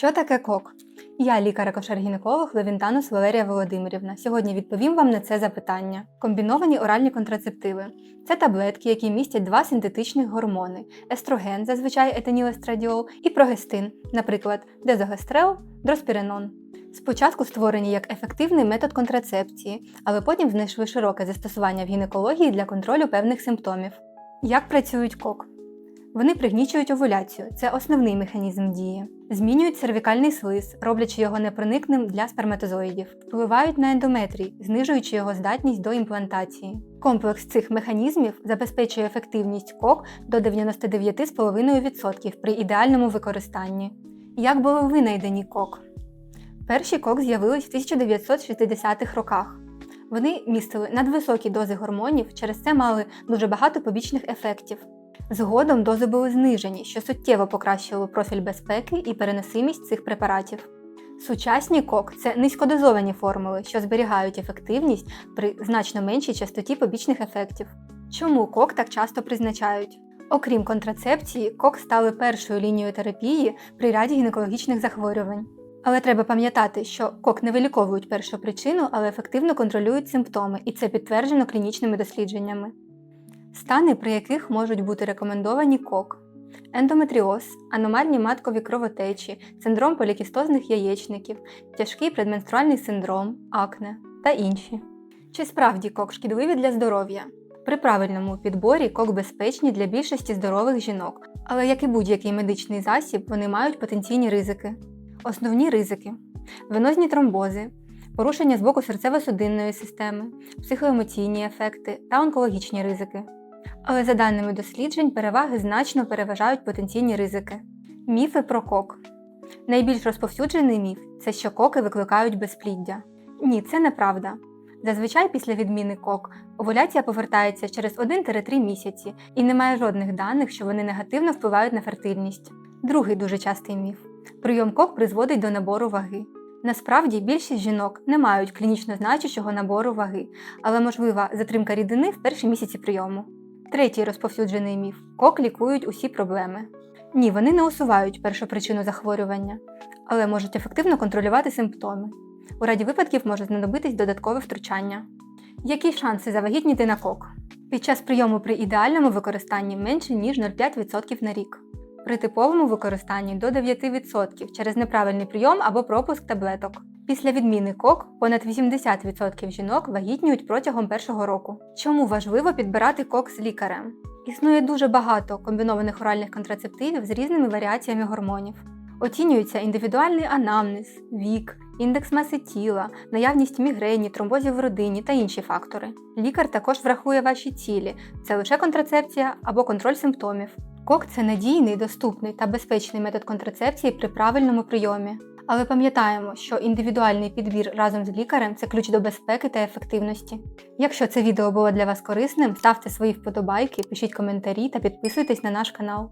Що таке кок? Я лікар-акушер-гінеколог Левінтанус Валерія Володимирівна. Сьогодні відповім вам на це запитання. Комбіновані оральні контрацептиви це таблетки, які містять два синтетичних гормони: естроген, зазвичай етанілестрадіол, і прогестин, наприклад, дезогестрел, дроспіренон. Спочатку створені як ефективний метод контрацепції, але потім знайшли широке застосування в гінекології для контролю певних симптомів. Як працюють кок? Вони пригнічують овуляцію, це основний механізм дії. Змінюють cerвікальний слиз, роблячи його непроникним для сперматозоїдів, впливають на ендометрій, знижуючи його здатність до імплантації. Комплекс цих механізмів забезпечує ефективність кок до 99,5% при ідеальному використанні. Як були винайдені кок? Перші кок з'явились в 1960-х роках. Вони містили надвисокі дози гормонів, через це мали дуже багато побічних ефектів. Згодом дози були знижені, що суттєво покращило профіль безпеки і переносимість цих препаратів. Сучасні кок це низькодозовані формули, що зберігають ефективність при значно меншій частоті побічних ефектів. Чому кок так часто призначають? Окрім контрацепції, кок стали першою лінією терапії при ряді гінекологічних захворювань. Але треба пам'ятати, що кок не виліковують першу причину, але ефективно контролюють симптоми, і це підтверджено клінічними дослідженнями. Стани, при яких можуть бути рекомендовані кок, ендометріоз, аномальні маткові кровотечі, синдром полікістозних яєчників, тяжкий предменструальний синдром, акне та інші. Чи справді кок шкідливі для здоров'я? При правильному підборі кок безпечні для більшості здорових жінок, але як і будь-який медичний засіб, вони мають потенційні ризики. Основні ризики: венозні тромбози, порушення з боку серцево-судинної системи, психоемоційні ефекти та онкологічні ризики. Але за даними досліджень, переваги значно переважають потенційні ризики. Міфи про кок. Найбільш розповсюджений міф це що коки викликають безпліддя. Ні, це неправда. Зазвичай після відміни кок овуляція повертається через 1-3 місяці і немає жодних даних, що вони негативно впливають на фертильність. Другий дуже частий міф. Прийом кок призводить до набору ваги. Насправді більшість жінок не мають клінічно значущого набору ваги, але можлива затримка рідини в перші місяці прийому. Третій розповсюджений міф кок лікують усі проблеми. Ні, вони не усувають першу причину захворювання, але можуть ефективно контролювати симптоми. У раді випадків може знадобитись додаткове втручання. Які шанси завагітніти на кок? Під час прийому при ідеальному використанні менше ніж 0,5% на рік. При типовому використанні до 9% через неправильний прийом або пропуск таблеток. Після відміни кок понад 80% жінок вагітніють протягом першого року. Чому важливо підбирати кок з лікарем? Існує дуже багато комбінованих оральних контрацептивів з різними варіаціями гормонів. Оцінюється індивідуальний анамнез, вік, індекс маси тіла, наявність мігрені, тромбозів в родині та інші фактори. Лікар також врахує ваші цілі: це лише контрацепція або контроль симптомів. Кок це надійний, доступний та безпечний метод контрацепції при правильному прийомі. Але пам'ятаємо, що індивідуальний підбір разом з лікарем це ключ до безпеки та ефективності. Якщо це відео було для вас корисним, ставте свої вподобайки, пишіть коментарі та підписуйтесь на наш канал.